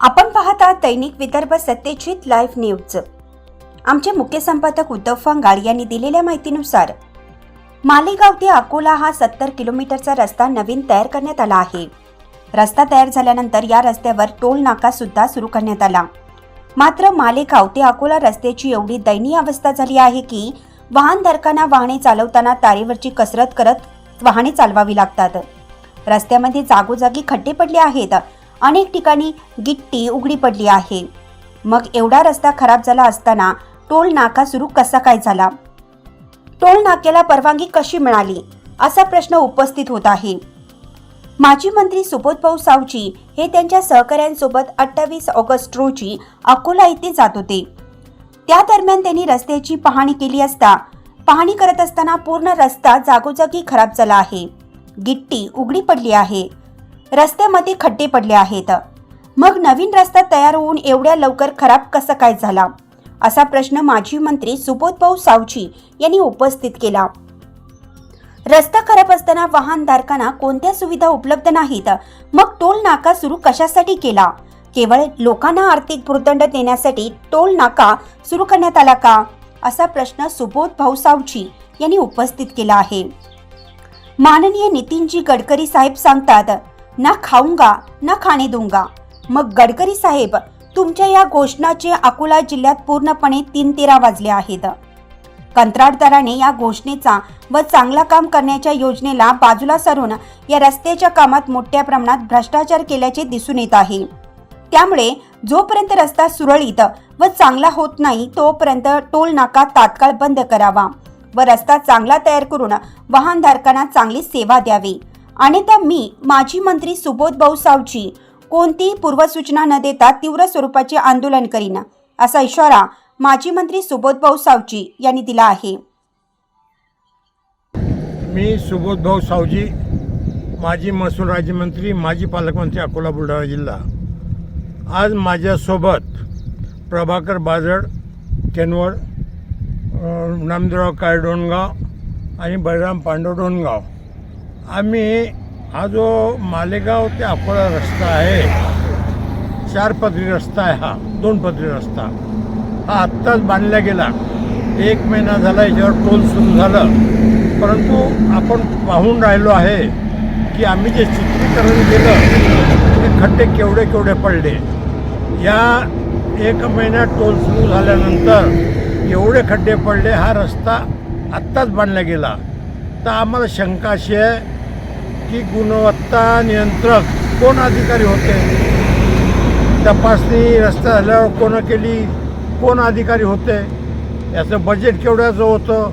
आपण पाहता दैनिक Vidarbha Satyajit live news. आमचे मुख्य संपादक उद्धव फांगाळ यांनी दिलेल्या माहितीनुसार मालेगाव ते अकोला हा सत्तर किलोमीटरचा रस्ता नवीन तयार करण्यात आला आहे. रस्ता तयार झाल्यानंतर या रस्त्यावर टोल नाका सुद्धा सुरू करण्यात आला. मात्र मालेगाव ते अकोला रस्त्याची एवढी दयनीय अवस्था झाली आहे की वाहनधारकांना वाहने चालवताना तारेवरची कसरत करत वाहने चालवावी लागतात. रस्त्यामध्ये जागोजागी खड्डे पडले आहेत. अनेक ठिकाणी गिट्टी उघडी पडली आहे. मग एवढा रस्ता खराब झाला असताना टोल नाका सुरू कसा काय झाला? टोल नाक्याला परवानगी कशी मिळाली? असा प्रश्न उपस्थित होत आहे. माजी मंत्री सुबोधभाऊ सावजी हे त्यांच्या सहकाऱ्यांसोबत अठ्ठावीस ऑगस्ट रोजी अकोला येथे जात होते. त्या दरम्यान त्यांनी रस्त्याची पाहणी केली असता पाहणी करत असताना पूर्ण रस्ता जागोजागी खराब झाला आहे. गिट्टी उघडी पडली आहे. रस्त्यामध्ये खड्डे पडले आहेत. मग नवीन रस्ता तयार होऊन एवढ्या लवकर खराब कसा काय झाला? असा प्रश्न माजी मंत्री सुबोधभाऊ सावजी यांनी उपस्थित केला. रस्ता खराब असताना वाहनधारकांना कोणत्या सुविधा उपलब्ध नाहीत? मग टोल नाका सुरू कशासाठी केला? केवळ लोकांना आर्थिक भूर्दंड देण्यासाठी टोल नाका सुरू करण्यात आला का? असा प्रश्न सुबोध भाऊ सावजी यांनी उपस्थित केला आहे. माननीय नितीनजी गडकरी साहेब सांगतात ना खाऊंगा ना खाणे दूंगा मग गडकरी साहेब तुमच्या या घोषणाचे अकोला जिल्ह्यात पूर्णपणे तीन तेरा वाजले आहेत. कंत्राटदाराने या घोषणेचा व चांगला काम करण्याच्या योजनेला बाजूला सरून या रस्त्याच्या कामात मोठ्या प्रमाणात भ्रष्टाचार केल्याचे दिसून येत आहे. त्यामुळे जोपर्यंत रस्ता सुरळीत व चांगला होत नाही तोपर्यंत टोल नाका तात्काळ बंद करावा व रस्ता चांगला तयार करून वाहनधारकांना चांगली सेवा द्यावी. आणि त्या मी माजी मंत्री सुबोध भाऊ सावजी कोणतीही पूर्वसूचना न देता तीव्र स्वरूपाचे आंदोलन करीन असा इशारा माजी मंत्री सुबोधभाऊ सावजी यांनी दिला आहे. मी सुबोधभाऊ सावजी माजी महसूल राज्यमंत्री माजी पालकमंत्री अकोला बुलढाणा जिल्हा. आज माझ्यासोबत प्रभाकर बाजड केनवड नामदेवराव कायडोणगाव आणि बळराम पांडव डोणगाव आम्ही हा जो मालेगाव ते अकोला रस्ता आहे चार पदरी रस्ता आहे हा दोन पदरी रस्ता. हा आत्ताच बांधला गेला. एक महिना झाला याच्यावर टोल सुरू झालं. परंतु आपण पाहून राहिलो आहे की आम्ही जे चित्रीकरण केलं ते खड्डे केवढे केवढे पडले. या एक महिन्यात टोल सुरू झाल्यानंतर एवढे खड्डे पडले हा रस्ता आत्ताच बांधला गेला. तर आम्हाला शंका अशी आहे की गुणवत्ता नियंत्रक कोण अधिकारी होते? तपासणी रस्ता झाल्यावर कोण केली? कोण अधिकारी होते? याचं बजेट केवढ्याचं होतं?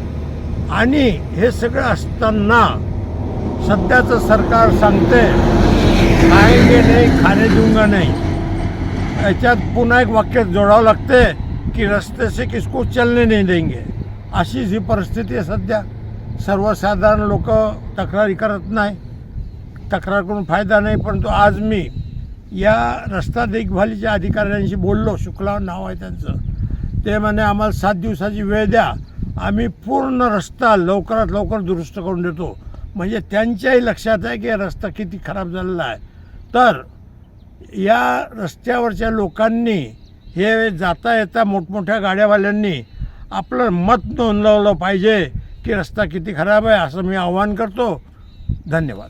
आणि हे सगळं असताना सध्याचं सरकार सांगते खायगे नाही खाणे देऊंगा नाही. याच्यात पुन्हा एक वाक्य जोडावं लागते की रस्ते से किसको चलने नाही देंगे. अशी जी परिस्थिती आहे सध्या. सर्वसाधारण लोक तक्रारी करत नाही. तक्रार करून फायदा नाही परंतु आज मी या रस्ता देखभालीच्या अधिकाऱ्यांशी बोललो. शुक्ला नाव आहे त्यांचं. ते म्हणे आम्हाला सात दिवसाची वेळ द्या. आम्ही पूर्ण रस्ता लवकरात लवकर दुरुस्त करून देतो. म्हणजे त्यांच्याही लक्षात आहे की रस्ता किती खराब झालेला आहे. तर या रस्त्यावरच्या लोकांनी हे जाता येता मोठमोठ्या गाड्यावाल्यांनी आपलं मत नोंदवलं पाहिजे की रस्ता किती खराब आहे असं मी आवाहन करतो. धन्यवाद.